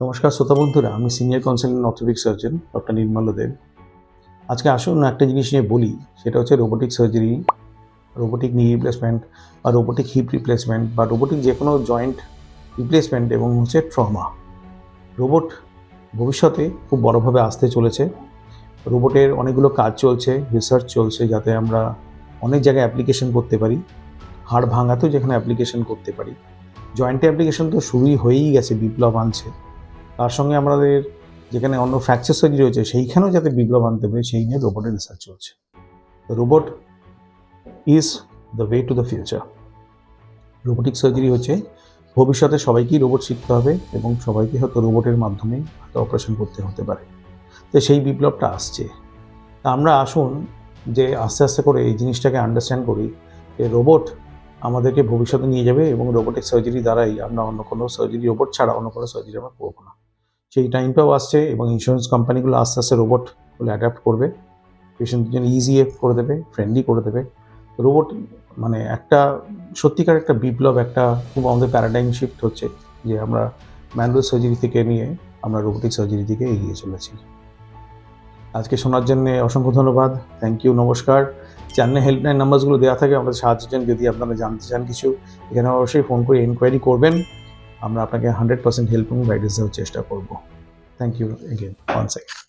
নমস্কার শ্রোতা বন্ধুরা, আমি senior consultant orthopaedic surgeon doctor Nirmal Deb. আজকে আসুন একটা জিনিস নিয়ে বলি, সেটা হচ্ছে robotic surgery robotic knee replacement বা রোবোটিক হিপ রিপ্লেসমেন্ট বা রোবোটিক যে কোনো জয়েন্ট রিপ্লেসমেন্ট এবং হচ্ছে ট্রমা রোবট ভবিষ্যতে খুব বড়োভাবে আসতে চলেছে। রোবটের অনেকগুলো কাজ চলছে রিসার্চ চলছে যাতে আমরা অনেক জায়গায় অ্যাপ্লিকেশন করতে পারি, হাড় ভাঙাতেও যেখানে অ্যাপ্লিকেশন করতে পারি। জয়েন্টে অ্যাপ্লিকেশন তো শুরুই হয়েই গেছে, বিপ্লব আনছে। তার সঙ্গে আমাদের যেখানে অন্য ফ্র্যাকচার সার্জারি হয়েছে, সেইখানেও যাতে বিপ্লব আনতে পারে, সেই নিয়ে রোবটের রিসার্চ চলছে। Robot is the way to the future robotic surgery হচ্ছে, ভবিষ্যতে সবাইকেই রোবট শিখতে হবে এবং সবাইকে হয়তো রোবটের মাধ্যমে হয়তো অপারেশন করতে হতে পারে। তো সেই বিপ্লবটা আসছে। তা আমরা আসুন যে আস্তে আস্তে করে এই জিনিসটাকে আন্ডারস্ট্যান্ড করি যে রোবট আমাদেরকে ভবিষ্যতে নিয়ে যাবে এবং রোবোটিক সার্জারি দ্বারাই আমরা অন্য কোনো সার্জারি রোবট ছাড়া অন্য কোনো সার্জারি আমরা করব না। সেই টাইমটাও আসছে এবং ইন্স্যুরেন্স কোম্পানিগুলো আস্তে আস্তে রোবটগুলো অ্যাডাপ্ট করবে। পেশেন্টের জন্য ইজি করে দেবে ফ্রেন্ডলি করে দেবে। রোবট মানে একটা, সত্যিকার একটা বিপ্লব, একটা খুব আমাদের প্যারাডাইম শিফট হচ্ছে যে আমরা ম্যানুয়াল সার্জারি থেকে নিয়ে আমরা রোবোটিক সার্জারি দিকে এগিয়ে চলেছি। আজকে শোনার জন্য অসংখ্য ধন্যবাদ। থ্যাংক ইউ নমস্কার। চ্যানেলে হেল্পলাইন নাম্বারসগুলো দেওয়া থাকে, আমাদের সাহায্য চান যদি আপনারা জানতে চান কিছু, এখানে অবশ্যই ফোন করে এনকোয়ারি করবেন। আমরা আপনাকে হান্ড্রেড পার্সেন্ট হেল্প এবং গাইডেন্স দেওয়ার চেষ্টা করব। Thank you again one second